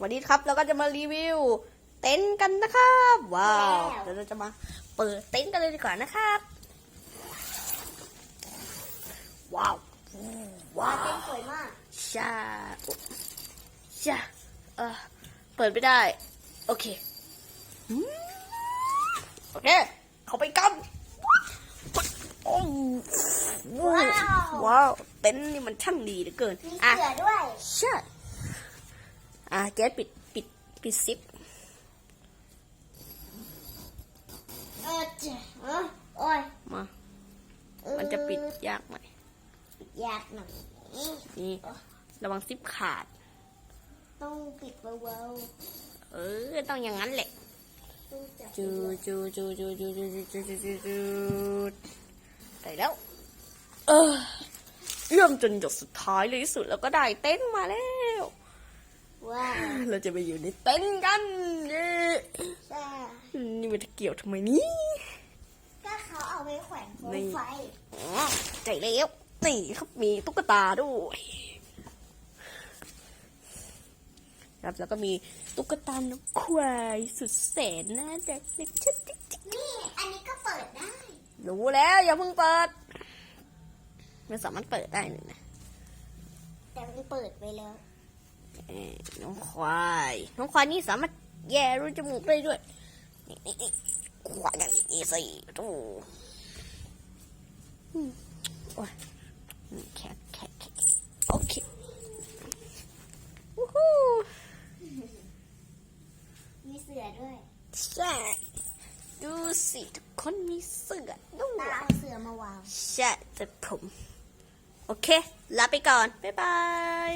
วันนี้ครับเราก็จะมารีวิว เต็นท์กันนะครับว้าวแล้วเดี๋ยวเราจะมาเปิดเต็นท์กันเลยดีกว่านะครับ ว้าวว้าเต้นวสวยมากชาชาเออเปิดไม่ได้ โอเคอืมโอเค เข้าไปกันโอ้ว้าวว้าว เต็นท์นี่มันช่างดีเหลือเกินมีอะเสือด้วยใช่ อะแก๊สปิดปิดปิดซิปเออเจ้าเออโอ้ยมา มันจะปิดยากไหมปิดยากหน่อยนี่ระวังซิปขาด ต้องปิดเบาเออ ต้องอย่างนั้นแหละๆต้องจับจูจูจูจูจูจูจูจูจูจูจูใส่แล้ว เออเอื้อมจนหยดสุดท้ายเลยที่สุดแล้วก็ได้เต็นท์มาแล้วว้าว เราจะไปอยู่ในเต็นท์กันเย้ใช่นี่มันจะเกี่ยวทำไมนี่ก็เขาเอาไว้แขวนโคมนี่ไฟอ๋อใจแล้วนี่ครับมีตุ๊กตาด้วยครับแล้วก็มีตุ๊กตาน้องควายสุดแสนน่ารักเล็กชิดจิ๊กจิ๊กนี่ อันนี้ก็เปิดได้ รู้แล้ว อย่าเพิ่งเปิด มันสามารถเปิดได้นี่นะ แต่มันเปิดไปแล้วเอ้ย น้องควาย น้องควายนี่สามารถแย่รูจมูกได้ด้วยนี่นี่นี่ควายอย่างนี้สิดูอืมโอ้ยอืมแค่แค่แค่โอเควู้ฮู้มีเสือด้วย ใช่ ดูสิทุกคนมีเสื้อด้วตายเอาเสือมาวาง ใช่แต่ผม โอเค ลาไปก่อน บ๊ายบาย